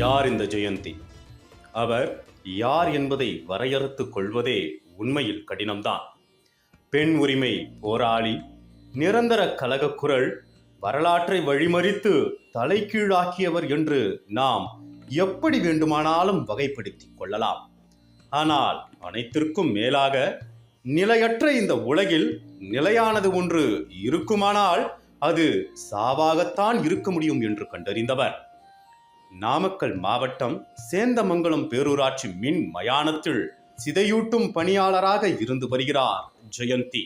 யார் இந்த ஜெயந்தி? அவர் யார் என்பதை வரையறுத்துக் கொள்வதே உண்மையில் கடினம்தான். பெண் உரிமை போராளி நிரந்தர கலகக் குரல் வரலாற்றை வழிமறித்து தலைகீழாக்கியவர் என்று நாம் எப்படி வேண்டுமானாலும் வகைப்படுத்தி கொள்ளலாம். ஆனால் அனைத்திற்கும் மேலாக நிலையற்ற இந்த உலகில் நிலையானது ஒன்று இருக்குமானால் அது சாவாகத்தான் இருக்க முடியும் என்று கண்டறிந்தவர். நாமக்கல் மாவட்டம் சேந்தமங்கலம் பேரூராட்சி மின் மயானத்தில் சிதையூட்டும் பணியாளராக இருந்து வருகிறார் ஜெயந்தி.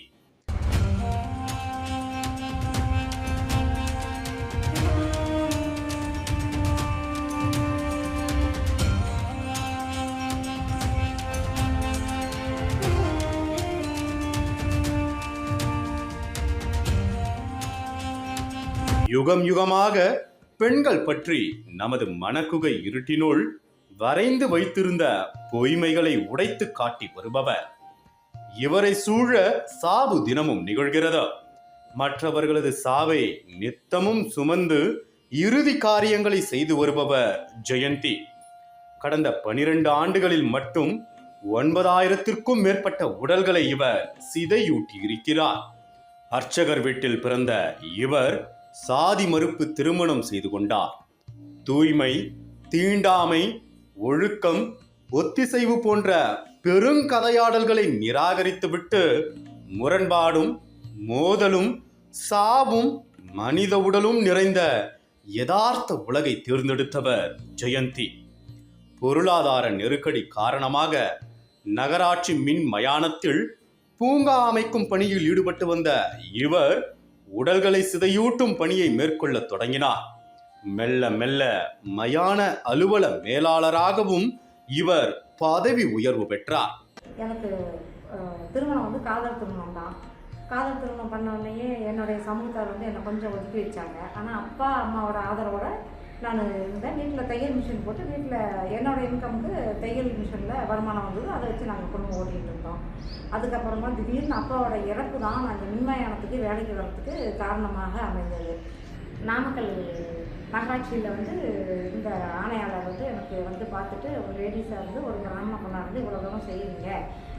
யுகம் யுகமாக பெண்கள் பற்றி நமது மனக்குகை இருட்டினுள் வரைந்து வைத்திருந்த பொய்மைகளை உடைத்து காட்டி வருபவர். இவரை சூழ சாவு தினமும் நிகழ்கிறது. மற்றவர்களது சாவை நித்தமும் சுமந்து இறுதி காரியங்களை செய்து வருபவர் ஜெயந்தி. கடந்த பனிரெண்டு ஆண்டுகளில் மட்டும் ஒன்பதாயிரத்திற்கும் மேற்பட்ட உடல்களை இவர் சிதையூட்டி இருக்கிறார் அர்ச்சகர் வீட்டில் பிறந்த இவர் சாதி மறுப்பு திருமணம் செய்து கொண்டார். தூய்மை தீண்டாமை ஒழுக்கம் ஒத்திசைவு போன்ற பெருங்கதையாடல்களை நிராகரித்துவிட்டு முரண்பாடும் மோதலும் சாவும் மனித உடலும் நிறைந்த யதார்த்த உலகை தேர்ந்தெடுத்தவர் ஜெயந்தி. பொருளாதார நெருக்கடி காரணமாக நகராட்சி மின் மயானத்தில் பூங்கா அமைக்கும் பணியில் ஈடுபட்டு வந்த இவர் உடல்களை சிதையூட்டும் பணியை மேற்கொள்ளத் தொடங்கினார். மெல்ல மெல்ல மயான அலுவல மேலாளராகவும் இவர் பதவி உயர்வு பெற்றார். எனக்கு திருமணம் வந்து காதல் திருமணம் தான் காதல் திருமணம் பண்ண உடனேயே என்னுடைய சமூகத்தார் வந்து என்னை கொஞ்சம் ஒதுக்கி வச்சாங்க. ஆனால் அப்பா அம்மாவோட ஆதரவோட நான் இருந்தேன் வீட்டில் தையல் மிஷின் போட்டு வீட்டில் என்னோட இன்கம்க்கு தையல் மிஷினில் வருமானம் வந்தது. அதை வச்சு நாங்கள் குடும்பம் ஓட்டிகிட்டு இருந்தோம். அதுக்கப்புறமா திடீர்னு அப்பாவோட இறப்பு தான் நாங்கள் மின்மயானத்துக்கு வேலைக்கு வர்றதுக்கு காரணமாக அமைந்தது. நாமக்கல் நகராட்சியில் வந்து இந்த ஆணையாளர் வந்து எனக்கு வந்து பார்த்துட்டு ஒரு லேடிஸாக இருந்து ஒரு கிராம பொண்ணாக இருந்து இவ்வளோ தூரம் செய்யுங்க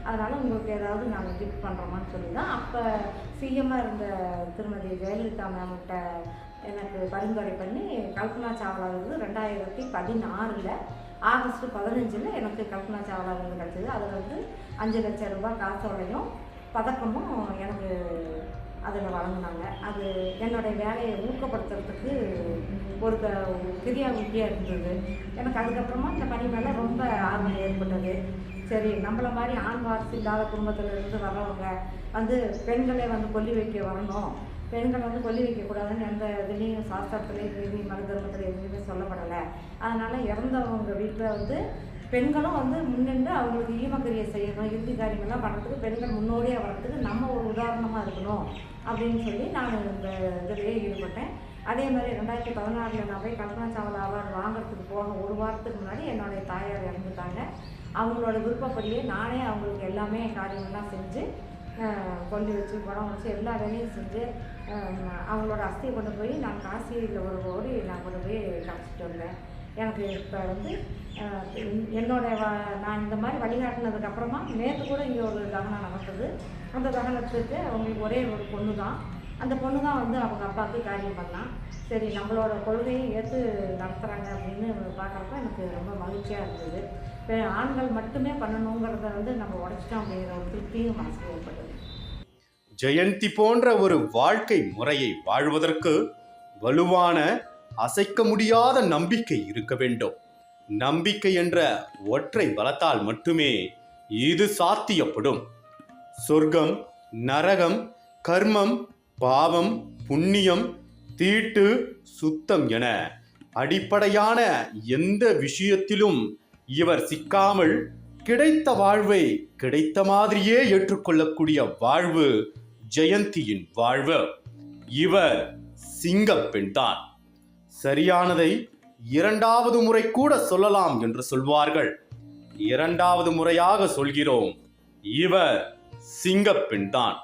அதனால் உங்களுக்கு ஏதாவது நாங்கள் கிஃப்ட் பண்ணுறோமான்னு சொல்லி தான் அப்போ சிஎம்மாக இருந்த திருமதி ஜெயலலிதா மேம்கிட்ட எனக்கு பரிந்துரை பண்ணி கல்பனா சாவ்லா வந்து ரெண்டாயிரத்தி பதினாறில் ஆகஸ்ட் பதினஞ்சில் எனக்கு கல்பனா சாவ்லா வந்து கிடச்சிது. அதில் வந்து அஞ்சு லட்சம் ரூபாய் காசோலையும் பதக்கமும் எனக்கு அதில் வழங்கினாங்க. அது என்னுடைய வேலையை ஊக்கப்படுத்துறதுக்கு ஒரு பெரிய கிரியா உத்தியாக இருந்தது. எனக்கு அதுக்கப்புறமா இந்த பணி மேலே ரொம்ப ஆர்வம் ஏற்பட்டது. சரி நம்மள மாதிரி ஆண் வாரிசு இல்லாத குடும்பத்தில் இருந்து வர்றவங்க வந்து பெண்களை வந்து கொல்லி வைக்க வரணும். பெண்களை வந்து கொல்லி வைக்கக்கூடாதுன்னு எந்த இதுலேயும் சாஸ்திரத்துலேயும் நீதி மறு எதுவுமே சொல்லப்படலை. அதனால் இறந்தவங்க வீட்டில் வந்து பெண்களும் வந்து முன்னின்று அவங்களுக்கு ஈமக்கிரியை செய்யணும் இறுதி காரியங்கள்லாம் பண்ணுறதுக்கு பெண்கள் முன்னோடியாக வர்றதுக்கு நம்ம ஒரு உதாரணமாக இருக்கணும் அப்படின்னு சொல்லி நான் இந்த இதிலேயே ஈடுபட்டேன். அதே மாதிரி ரெண்டாயிரத்தி பதினாறில் நான் போய் கல்பனா சாவலா அவார்டு வாங்குறதுக்கு போக ஒரு வாரத்துக்கு முன்னாடி என்னுடைய தாயார் இறந்துட்டாங்க. அவங்களோட விருப்பப்படியே நானே அவங்களுக்கு எல்லாமே காரியங்கள்லாம் செஞ்சு கொண்டு வச்சு படம் வச்சு எல்லா வேலையும் செஞ்சு அவங்களோட அஸ்தியை கொண்டு போய் நான் காசியில் ஒரு கோடி நான் கொண்டு போய் காமிச்சிட்டு வந்தேன். எனக்கு இப்போ வந்து என்- என்னோட வ- நான் இந்த மாதிரி வழிகாட்டினதுக்கப்புறமா நேற்று கூட இங்கே ஒரு தகனம் நடந்தது. அந்த தகனத்துக்கு அவங்களுக்கு ஒரே ஒரு பொண்ணு தான் அந்த பொண்ணு தான் வந்து அவங்க அப்பாவுக்கு காரியம் பண்ணான். சரி நம்மளோட கொள்கையும் ஏற்று நடத்துகிறாங்க அப்படின்னு பார்க்குறப்ப எனக்கு ரொம்ப மகிழ்ச்சியாக இருந்தது. இப்போ ஆண்கள் மட்டுமே பண்ணணுங்கிறத வந்து நம்ம உடச்சிட்டோம் அப்படிங்கிற ஒரு திருப்தியும் மனசுக்கு ஏற்பட்டது. ஜெயந்தி போன்ற ஒரு வாழ்க்கை முறையை வாழ்வதற்கு வலுவான அசைக்க முடியாத நம்பிக்கை இருக்க வேண்டும். நம்பிக்கை என்ற ஒற்றை பலத்தால் மட்டுமே இது சாத்தியப்படும். சொர்க்கம் நரகம் கர்மம் பாவம் புண்ணியம் தீட்டு சுத்தம் என அடிப்படையான எந்த விஷயத்திலும் இவர் சிக்காமல் கிடைத்த வாழ்வை கிடைத்த மாதிரியே ஏற்றுக்கொள்ளக்கூடிய வாழ்வு ஜெயந்தியின் வாழ்வு. இவர் சிங்கப்பெண்தான் சரியானதை இரண்டாவது முறை கூட சொல்லலாம் என்று சொல்வார்கள். இரண்டாவது முறையாக சொல்கிறோம். இவர் சிங்கப்பெண்தான்